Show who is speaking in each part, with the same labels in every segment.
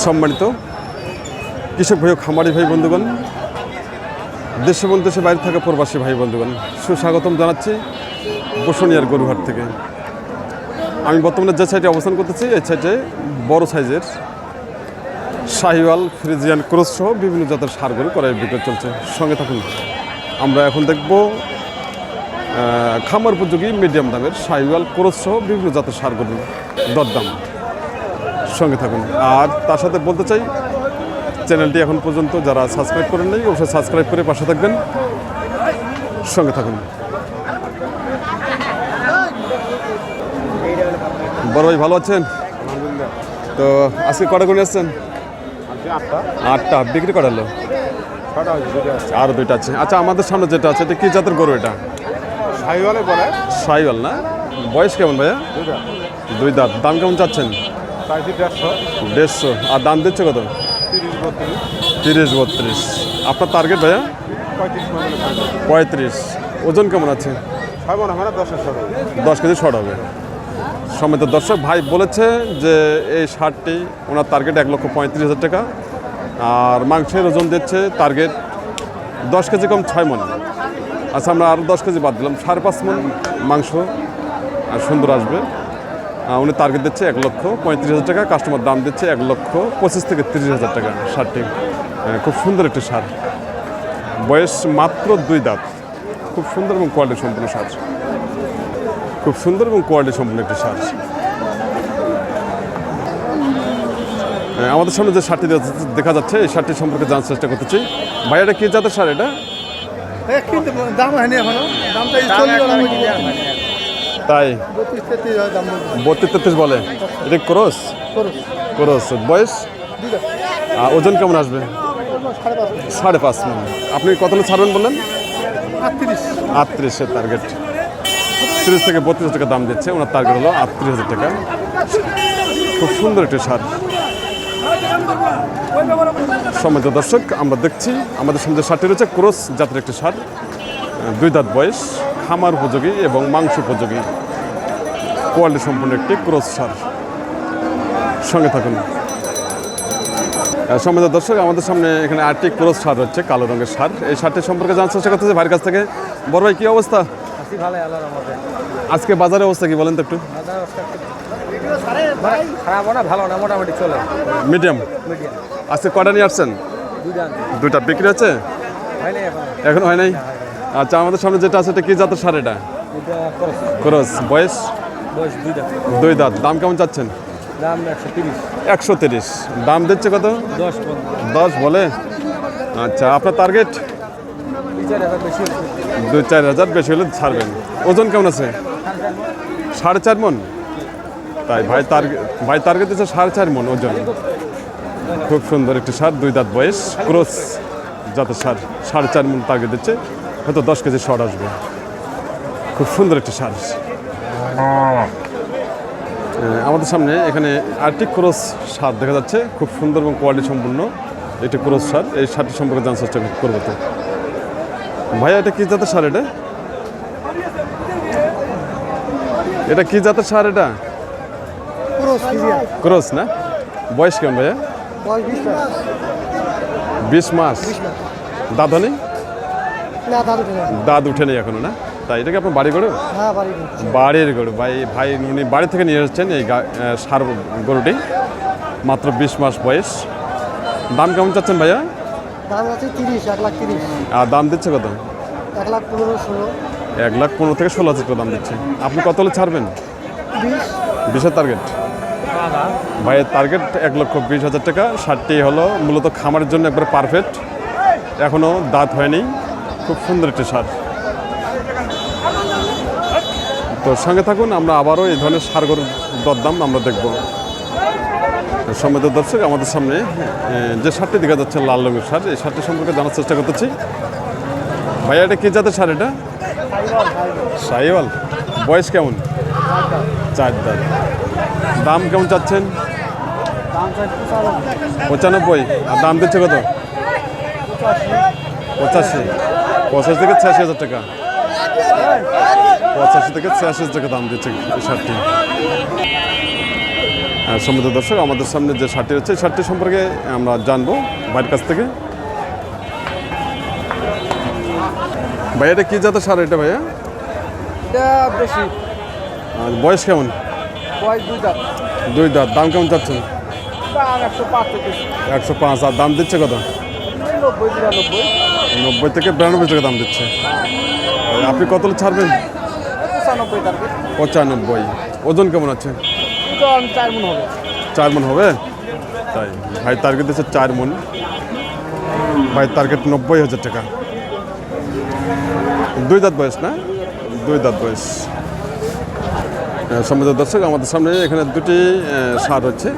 Speaker 1: সম্মানিত কৃষক ভাই খামারি ভাই বন্ধুগণ দেশে এবং দেশে বাইরে থাকা প্রবাসী ভাই বন্ধুগণ, সুস্বাগতম জানাচ্ছি বসুনিয়ার গরুহাট থেকে। আমি বর্তমানে যে সাইডে অবস্থান করতেছি, এই সাইডে বড় সাইজের শাহিওয়াল, ফ্রিজিয়ান ক্রস সহ বিভিন্ন জাতের সার গরু করার বিক্রয় চলছে। সঙ্গে থাকুন, আমরা এখন দেখব খামার উপযোগী মিডিয়াম দামের শাহিওয়াল, ক্রস সহ বিভিন্ন জাতের সার দরদাম। সঙ্গে থাকুন। আর তার সাথে বলতে চাই চ্যানেলটি এখন পর্যন্ত যারা সাবস্ক্রাইব করেন নাই অবশ্যই সাবস্ক্রাইব করে পাশে থাকবেন। সঙ্গে থাকুন। বড় ভাই ভালো আছেন? তো আজকে কটা করে এসছেন আটটা। বিক্রি করালো আর দুইটা আছে। আচ্ছা আমাদের সামনে যেটা আছে এটা কি জাতের গরু এটা?
Speaker 2: সাইওয়ালে বলে।
Speaker 1: সাইওয়াল না? বয়স কেমন ভাইয়া? দুই দাঁত। দাম কেমন চাচ্ছেন?
Speaker 2: দেড়শো।
Speaker 1: দেড়শো। আর দাম দিচ্ছে কত?
Speaker 2: তিরিশ বত্রিশ।
Speaker 1: তিরিশ বত্রিশ। আপনার টার্গেট ভাইয়া?
Speaker 2: পঁয়ত্রিশ
Speaker 1: ওজন কেমন আছে? দশ কেজি শর্ট হবে সমেত দর্শক ভাই বলেছে যে এই শার্টটি ওনার টার্গেট এক লক্ষ পঁয়ত্রিশ হাজার টাকা। আর মাংসের ওজন দিচ্ছে টার্গেট দশ কেজি কম ছয় মন। আচ্ছা আমরা আরও দশ কেজি বাদ দিলাম। সাড়ে পাঁচ মন মাংস আর সুন্দর আসবে। উনি টার্গেট দিচ্ছে এক লক্ষ পঁয়ত্রিশ হাজার টাকা কাস্টমার দাম দিচ্ছে এক লক্ষ পঁচিশ থেকে তিরিশ হাজার টাকা শার্টটি। খুব সুন্দর একটি সার বয়স মাত্র দুই দাঁত। খুব সুন্দর এবং কোয়ালিটি সম্পূর্ণ সার খুব সুন্দর এবং কোয়ালিটি সম্পূর্ণ একটি সার আহ, আমাদের সামনে যে শার্টটি দেখা- দেখা যাচ্ছে এই শার্টটি সম্পর্কে জানার চেষ্টা করতেছি ভাই এটা কি জাতের সার এটা?
Speaker 3: দাম হয়নি এখনও। দামটা
Speaker 1: তাই?
Speaker 3: বত্রিশ তেত্রিশ
Speaker 1: বলে। এটা ক্রস? ক্রস। বয়স? আর ওজন কেমন আসবে?
Speaker 3: সাড়ে পাঁচ
Speaker 1: মন। আপনি কত ছাড়বেন বললেন?
Speaker 3: আটত্রিশ।
Speaker 1: আটত্রিশের টার্গেট তিরিশ থেকে বত্রিশ টাকা দাম দিচ্ছে। ওনার টার্গেট হলো আটত্রিশ হাজার টাকা। খুব সুন্দর একটি সার। সম্মানিত দর্শক আমরা দেখছি আমাদের সামনে সারটি রয়েছে ক্রস জাতের একটি সার। দুই দাঁত বয়স খামার উপযোগী এবং মাংস উপযোগী। কোয়ালিটি সম্পূর্ণ একটি ক্রস সার। সঙ্গে থাকুন। সম্মানিত দর্শক আমাদের সামনে এখানে আটটি ক্রস সার হচ্ছে কালো রঙের সার। এই সারটি সম্পর্কে জানার চেষ্টা করতেছে ভাইয়ের কাছ থেকে বড় ভাই কী অবস্থা? আজকে বাজারের অবস্থা কি বলেন তো একটু?
Speaker 3: খারাপ না ভালো না মোটামুটি চলে।
Speaker 1: মিডিয়াম। আজকে কটা নিয়ে আসছেন?
Speaker 3: দুইটা
Speaker 1: বিক্রি আছে
Speaker 3: হয় এখন।
Speaker 1: হয় নাই? আচ্ছা আমাদের সামনে যেটা আছে এটা কি জাতের সার এটা? ক্রস। বয়স? দুই দাঁত। দাম কেমন চাচ্ছেন?
Speaker 3: একশো তিরিশ।
Speaker 1: দাম দিচ্ছে কত?
Speaker 3: দশ
Speaker 1: বলে। আচ্ছা আপনার টার্গেট
Speaker 3: দুই চার হাজার বেশি
Speaker 1: হলে। ছাড়বেন। ওজন কেমন আছে? সাড়ে চার মন? তাই ভাই টার্গেট ভাই টার্গেট দিচ্ছে সাড়ে চার মন ওজন। খুব সুন্দর একটি সার দুই দাঁত বয়স ক্রস যাতে সার। সাড়ে চার মন টার্গেট দিচ্ছে। হয়তো দশ কেজি শর্ট আসবে। খুব সুন্দর একটি সার। আমাদের সামনে এখানে আর্টিক ক্রস সার দেখা যাচ্ছে। খুব সুন্দর এবং কোয়ালিটি সম্পূর্ণ একটি ক্রস সার। এই সারটি সম্পর্কে জানার চেষ্টা করব তো। ভাইয়া এটা কী জাতের সার এটা? এটা কী জাতের সার এটা? ক্রস না? বয়স কেমন ভাইয়া?
Speaker 3: বিশ মাস।
Speaker 1: দাঁত
Speaker 3: দাদু
Speaker 1: দাঁত উঠে নেই এখনও না? তাই এটা কি আপনার বাড়ি গরু?
Speaker 3: হ্যাঁ
Speaker 1: বাড়ির গরু। ভাই ভাই উনি বাড়ি থেকে নিয়ে এসেছেন এই সার গরুটি। মাত্র বিশ মাস বয়স। দাম কেমন চাচ্ছেন ভাইয়া?
Speaker 3: দাম আছে তিরিশ এক লাখ তিরিশ।
Speaker 1: আর দাম দিচ্ছে কত?
Speaker 3: এক লাখ পনেরো ষোলো।
Speaker 1: এক লাখ পনেরো থেকে ষোলো হাজার টাকা দাম দিচ্ছে। আপনি কত হলে ছাড়বেন? বিশের টার্গেট ভাইয়ের টার্গেট এক লক্ষ বিশ হাজার টাকা। ষাটটি হলো মূলত খামারের জন্য একবার পারফেক্ট এখনও দাঁত হয়নি। খুব সুন্দর একটি সার। তো সঙ্গে থাকুন, আমরা আবারও এই ধরনের সার গরুর দরদাম আমরা দেখব। সম্মানিত দর্শক, আমাদের সামনে যে সারটি দেখা যাচ্ছে লাল রঙের সার, এই সারটি সম্পর্কে জানার চেষ্টা করতেছি। ভাইয়া, এটা কি জাতের সার এটা? সাইওয়াল। বয়স কেমন? চার দাঁত। দাম কেমন চাচ্ছেন? পঁচানব্বই। আর দাম দিচ্ছে কত? পঁচাশি। পঁচাশি থেকে ছিয়াশি হাজার টাকা। পঁচাশি থেকে ছিয়াশি টাকা দাম দিচ্ছে এই শার্টটি। সমৃদ্ধ দর্শক আমাদের সামনে যে শার্টটি রয়েছে শার্টটি সম্পর্কে আমরা জানব ভাইয়ের কাছ থেকে। ভাই এটা কী জাতের সার এটা ভাইয়া?
Speaker 3: বেশি
Speaker 1: বয়স কেমন?
Speaker 3: দুই দাঁত।
Speaker 1: দাম কেমন চাচ্ছেন?
Speaker 3: একশো পাঁচ
Speaker 1: আর দাম দিচ্ছে কত?
Speaker 3: নব্বই
Speaker 1: নব্বই থেকে বিরানব্বই টাকা দাম দিচ্ছে। আপনি কত ছাড়বেন?
Speaker 3: পঁচানব্বই টার্গেট
Speaker 1: পঁচানব্বই। ওজন কেমন আছে?
Speaker 3: চার মন হবে।
Speaker 1: চার মন হবে? তাই। ভাই টার্গেট দিচ্ছে চার মন। ভাই টার্গেট নব্বই হাজার টাকা। দুই দাঁত বয়স না? দুই দাঁত বয়স। সমাজ দর্শক আমাদের সামনে এখানে দুটি সার হচ্ছে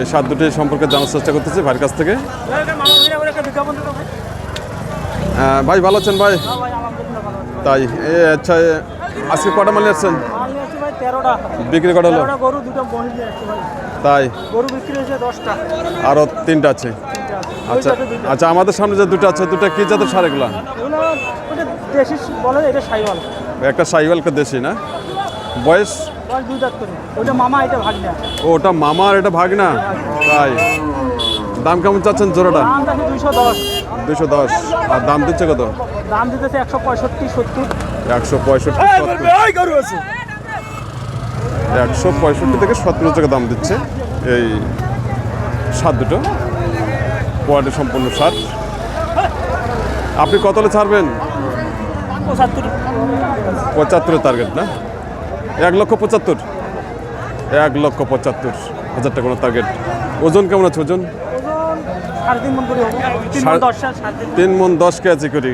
Speaker 1: এই সার দুটি সম্পর্কে জানার চেষ্টা করতেছি ভাইয়ের কাছ থেকে। ভাই ভালো আছেন ভাই? তাই এ আচ্ছা আজকে কটা মালি আসছেন? বিক্রি কটা হলো? তাই? আরও তিনটা আছে? আচ্ছা আচ্ছা আমাদের সামনে যে দুটো আছে দুটো কি জাতের সার এগুলা?
Speaker 3: সাইওয়াল।
Speaker 1: একটা সাইওয়ালকে দেশি না? বয়স?
Speaker 3: করে। ওটা মামা এটা ভাগনা।
Speaker 1: মামার এটা ভাগ না তাই। দাম কেমন চাচ্ছেন জোড়াটা?
Speaker 3: দুশো।
Speaker 1: দশ। আর দাম দিচ্ছে কত?
Speaker 3: দাম দিতেছে একশো পঁয়ষট্টি সত্তর।
Speaker 1: একশো পঁয়ষট্টি একশো পঁয়ষট্টি থেকে সত্তর টাকা দাম দিচ্ছে। এই সার দুটো কোয়ালিটি সম্পূর্ণ সার। আপনি কত ছাড়বেন? পঁচাত্তরের টার্গেট না? এক লক্ষ পঁচাত্তর। এক লক্ষ পঁচাত্তর হাজার টাকা কোনো টার্গেট ওজন কেমন আছে ওজন?
Speaker 3: তিন মন দশ
Speaker 1: কেজি করে।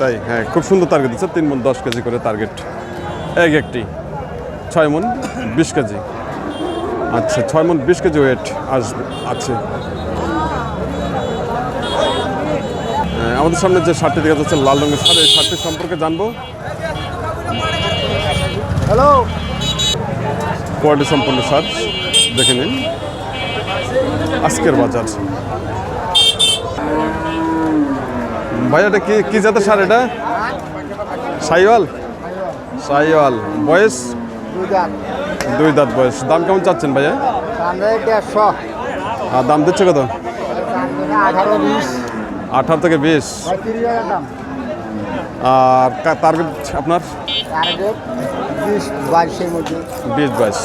Speaker 1: তাই হ্যাঁ খুব সুন্দর টার্গেট দিচ্ছে তিন মন দশ কেজি করে টার্গেট এক একটি ছয় মন বিশ কেজি। আচ্ছা ছয় মন বিশ কেজি ওয়েট আসবে আছে। হ্যাঁ, আমাদের সামনে যে শার্টটি দেখা যাচ্ছে লাল রঙের শার্ট এই শার্টটি সম্পর্কে জানব।
Speaker 3: হ্যালো
Speaker 1: কোয়ালিটি সম্পূর্ণ সার দেখে নিন। আজকের বাজার। ভাই, এটা কি কি জাতের সার এটা? সাইওয়াল? সাইওয়াল। বয়স?
Speaker 3: দুই দাঁত
Speaker 1: বয়স। দাম কেমন চাচ্ছেন ভাইয়া? আর দাম দিচ্ছে কত?
Speaker 3: আঠারো
Speaker 1: থেকে বিশ। আর টার্গেট আপনার?
Speaker 3: বিশ
Speaker 1: বাইশ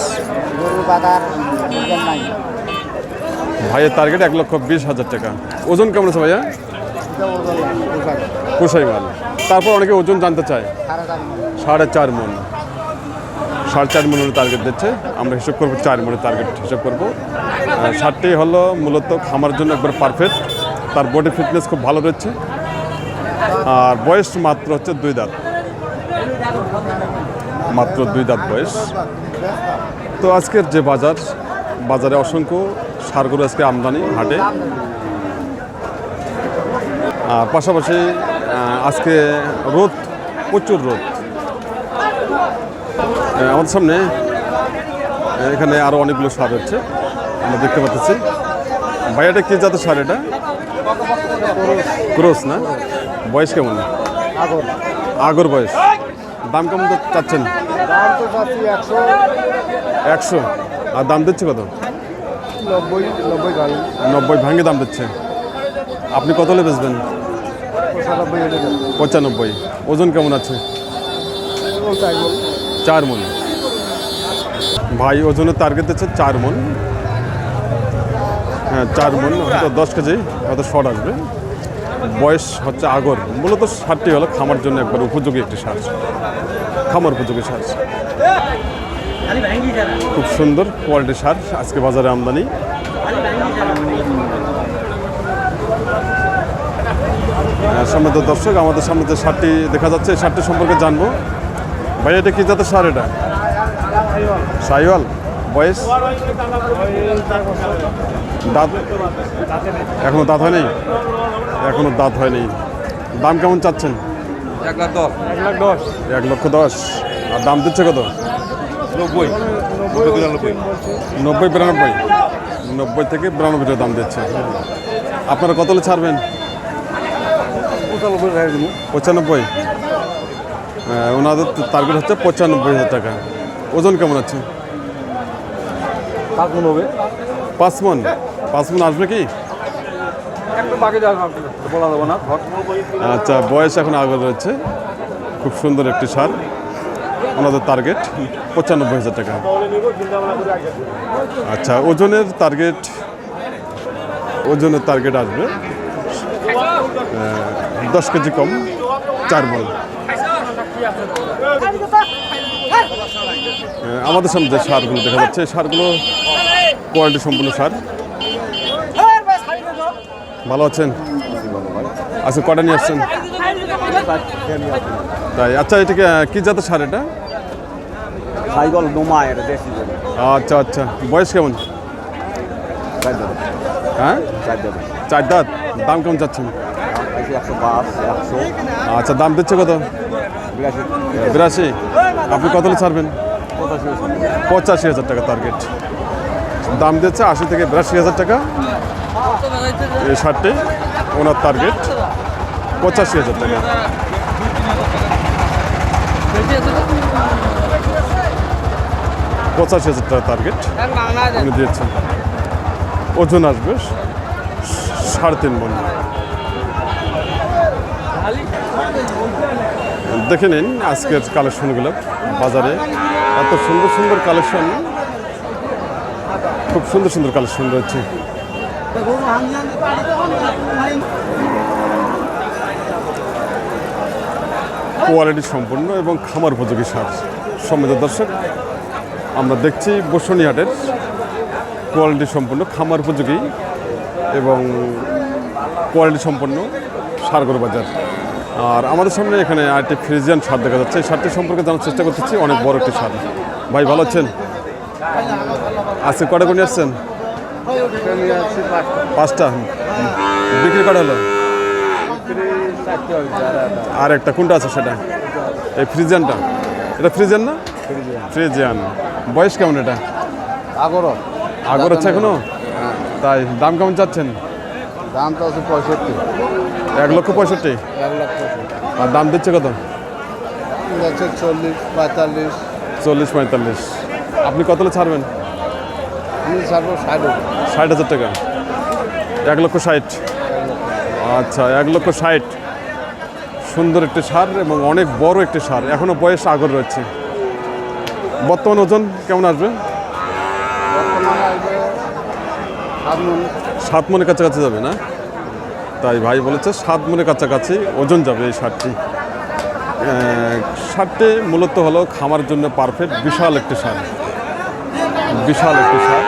Speaker 1: ভাইয়ের টার্গেট এক লক্ষ বিশ হাজার টাকা। ওজন কেমন আছে ভাইয়া? কুসাই মাল। তারপর অনেকে ওজন জানতে চায়।
Speaker 3: সাড়ে চার
Speaker 1: মন। সাড়ে চার মনের টার্গেট দিচ্ছে। আমরা হিসাব করব চার মনের টার্গেট হিসাব করব। ষাটটি হলো মূলত খামার জন্য একবার পারফেক্ট তার বডি ফিটনেস খুব ভালো রয়েছে। আর বয়স মাত্র হচ্ছে দুই দাঁত। মাত্র দুই দাঁত বয়স। তো আজকের যে বাজার, বাজারে অসংখ্য সারগুলো আজকে আমদানি হাটে। আর পাশাপাশি আজকে রোদ প্রচুর রোদ। আমাদের সামনে এখানে আরও অনেকগুলো সার হচ্ছে আমরা দেখতে পাচ্ছি। ভাই এটা কী জাতের সার এটা? ক্রোস না? বয়স কেমন?
Speaker 3: আগর
Speaker 1: আগর বয়স। দাম কেমন চাচ্ছেন?
Speaker 3: একশো।
Speaker 1: আর দাম দিচ্ছে কত?
Speaker 3: নব্বই নব্বই
Speaker 1: নব্বই ভাঙে দাম দিচ্ছে। আপনি কত হলে বেচবেন?
Speaker 3: পঁচানব্বই
Speaker 1: ওজন কেমন আছে? চার মন। ভাই ওজনের টার্গেট দিচ্ছে চার মন। হ্যাঁ চার মন হয়তো দশ কেজি হয়তো শর্ট আসবে। বয়স হচ্ছে আগর। মূলত সারটি হলো খামার জন্য একবার উপযোগী একটি সার। খামার উপযোগী সার। খুব সুন্দর কোয়ালিটির সার। আজকে বাজারে আমদানি। সম্মানিত দর্শক আমাদের সামনে যে সারটি দেখা যাচ্ছে এই সারটি সম্পর্কে জানব। ভাই এটা কি জাতের সার এটা? সাইওয়াল। বয়স? দাঁত? এখনও দাঁত হয়নি? এখনও দাঁত হয়নি। দাম কেমন চাচ্ছেন?
Speaker 2: এক লাখ দশ।
Speaker 3: এক লাখ দশ।
Speaker 1: এক লক্ষ দশ। আর দাম দিচ্ছে কত?
Speaker 2: নব্বই। নব্বই বিরানব্বই।
Speaker 1: নব্বই থেকে বিরানব্বই টাকা দাম দিচ্ছে। আপনারা কত ছাড়বেন?
Speaker 3: পঁচানব্বই। টাকা
Speaker 1: পঁচানব্বই ওনাদের টার্গেট হচ্ছে পঁচানব্বই হাজার টাকা। ওজন কেমন আছে?
Speaker 2: পাঁচ মন হবে।
Speaker 1: পাঁচ মন? পাঁচ মন আসবে কি?
Speaker 2: বলা যাবে না
Speaker 1: আচ্ছা বয়স এখন আগে রয়েছে। খুব সুন্দর একটি সার। ওনাদের টার্গেট পঁচানব্বই হাজার টাকা। আচ্ছা ওজনের টার্গেট ওজনের টার্গেট আসবে। আহ, দশ কেজি কম চার মন আমাদের সামনে যে সারগুলো দেখা যাচ্ছে সারগুলো কোয়ালিটি সম্পূর্ণ সার। ভালো আছেন? আচ্ছা কটা নিয়ে আসছেন? তাই আচ্ছা এটা কি, জাতের সার এটা?
Speaker 3: দেশি
Speaker 1: আচ্ছা আচ্ছা বয়স কেমন? হ্যাঁ?
Speaker 3: চার দেবে
Speaker 1: চার দাঁত দাম কেমন চাচ্ছেন? আচ্ছা দাম দিচ্ছে কত?
Speaker 3: বিরাশি।
Speaker 1: আপনি কত ছাড়বেন?
Speaker 3: পঁচাশি
Speaker 1: হাজার। টাকা টার্গেট দাম দিচ্ছে আশি থেকে বিরাশি হাজার টাকা। এই শার্টটি ওনার টার্গেট পঁচাশি হাজার টাকা। পঁচাশি হাজার টাকা টার্গেট উনি দিয়েছেন। ওজন আসবে সাড়ে তিন মন। দেখে নিন আজকের কালেকশনগুলো বাজারে। এত সুন্দর সুন্দর কালেকশন। খুব সুন্দর সুন্দর কালেকশন রয়েছে। কোয়ালিটি সম্পন্ন এবং খামার উপযোগী সার। সম্মিত দর্শক, আমরা দেখছি বসুনিহাটের কোয়ালিটি সম্পন্ন খামার উপযোগী এবং কোয়ালিটি সম্পন্ন সারগর বাজার। আর আমাদের সামনে এখানে আরেকটি ফ্রিজিয়ান সার দেখা যাচ্ছে। এই সারটি সম্পর্কে জানার চেষ্টা করতেছি অনেক বড় একটি সার। ভাই ভালো আছেন? আজকে কটা করে আসছেন? পাঁচটা। বিক্রি করা হলো? আর একটা কোনটা আছে সেটা? এই ফ্রিজিয়ানটা। এটা ফ্রিজিয়ান না? ফ্রিজিয়ান। বয়স কেমন এটা?
Speaker 3: আগর
Speaker 1: আগর আছে এখনও? তাই দাম কেমন চাচ্ছেন?
Speaker 3: দাম তো আছে পঁয়ষট্টি।
Speaker 1: এক লক্ষ পঁয়ষট্টি।
Speaker 3: এক পঁয়ষট্টি।
Speaker 1: আর দাম দিচ্ছে কত?
Speaker 3: চল্লিশ পঁয়তাল্লিশ।
Speaker 1: চল্লিশ পঁয়তাল্লিশ। আপনি কত ছাড়বেন?
Speaker 3: আমি ছাড়বো ষাট
Speaker 1: ষাট হাজার টাকা। এক লক্ষ ষাট। আচ্ছা এক লক্ষ ষাট। সুন্দর একটি সার এবং অনেক বড় একটি সার। এখনও বয়স আগর রয়েছে। বর্তমান ওজন কেমন আসবে?
Speaker 3: সাত
Speaker 1: মনের কাছাকাছি যাবে না? তাই ভাই বলেছে সাত মনের কাছাকাছি, ওজন যাবে এই শার্টটি শার্টটি মূলত হলো খামার জন্য পারফেক্ট বিশাল একটি সার বিশাল একটি সার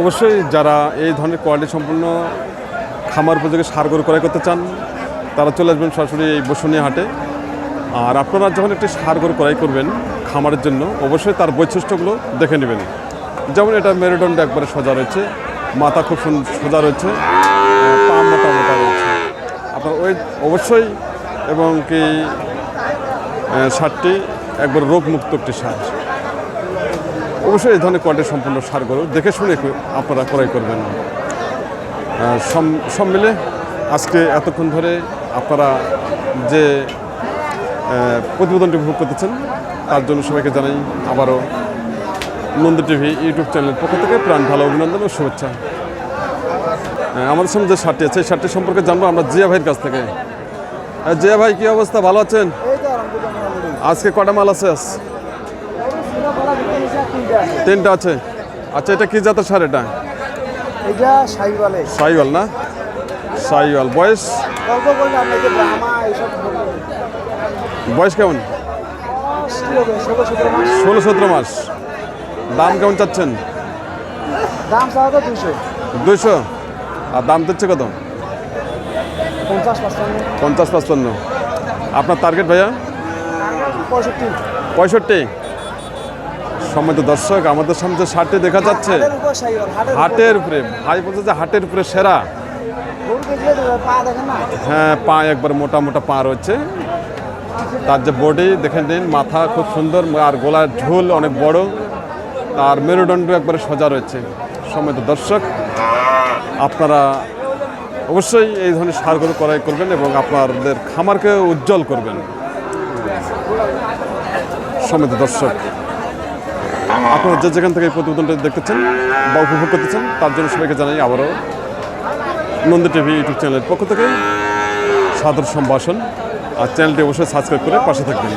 Speaker 1: অবশ্যই যারা এই ধরনের কোয়ালিটি সম্পন্ন খামার উপযোগী সার গরু ক্রয় করতে চান, তারা চলে আসবেন সরাসরি এই বসুনিয়া হাটে। আর আপনারা যখন একটি সার গরু ক্রয় করবেন খামারের জন্য, অবশ্যই তার বৈশিষ্ট্যগুলো দেখে নেবেন। যেমন এটা মেরুদণ্ড একবারে সোজা রয়েছে। মাথা খুব সোজা রয়েছে পা মোটা মোটা রয়েছে। আপনার ওই অবশ্যই এবং কি সারটি একবার রোগমুক্ত একটি সার। অবশ্যই এই ধরনের কোয়ালিটি সম্পূর্ণ সারগুলো দেখে শুনে আপনারা ক্রয় করবেন। সব মিলে আজকে এতক্ষণ ধরে আপনারা যে প্রতিবেদনটি উপভোগ করতেছেন, তার জন্য সবাইকে জানাই আবারও নন্দী টিভি ইউটিউব চ্যানেলের পক্ষ থেকে প্রাণ ভালো অভিনন্দন ও শুভেচ্ছা। আমাদের সামনে যে শার্টটি আছে এই শার্টটি সম্পর্কে জানব আমরা জিয়া ভাইয়ের কাছ থেকে। জিয়া ভাই কী অবস্থা? ভালো আছেন? আজকে কটা মাল আছে তিনটা আছে। আচ্ছা এটা কি জাতের সার এটা? সাইওয়াল। না? সাইওয়াল। বয়স? বয়স কেমন?
Speaker 3: ষোলো সতেরো মাস।
Speaker 1: দাম কেমন চাচ্ছেন?
Speaker 3: দাম চাওয়া তো দুশো
Speaker 1: দুইশো? আর দাম দিচ্ছে কত?
Speaker 3: পঞ্চাশ পাঁচপান্ন।
Speaker 1: পঞ্চাশ পাঁচপান্ন। আপনার টার্গেট ভাইয়া?
Speaker 3: পঁয়ষট্টি।
Speaker 1: পঁয়ষট্টি? সম্মানিত দর্শক আমাদের সামনে যে শার্টটি দেখা যাচ্ছে
Speaker 3: হাটের উপর
Speaker 1: ভাই বলছে যে হাটের উপরে সেরা।
Speaker 3: দেখেন
Speaker 1: হ্যাঁ পা একবার মোটা মোটা পা রয়েছে। তার যে বডি দেখে নিন মাথা খুব সুন্দর আর গলার ঝোল অনেক বড়। আর মেরুদণ্ড একবারে সোজা রয়েছে। সম্মানিত দর্শক, আপনারা অবশ্যই এই ধরনের সারগুলো ক্রয় করবেন এবং আপনাদের খামারকে উজ্জ্বল করবেন। সম্মানিত দর্শক, আপনারা যে যেখান থেকে প্রতিবেদনটা দেখতেছেন বা উপভোগ করতেছেন তার জন্য সবাইকে জানাই আবারও নন্দী টিভি ইউটিউব চ্যানেলের পক্ষ থেকে সাদর সম্ভাষণ। আর চ্যানেলটি অবশ্যই সাবস্ক্রাইব করে পাশে থাকবেন।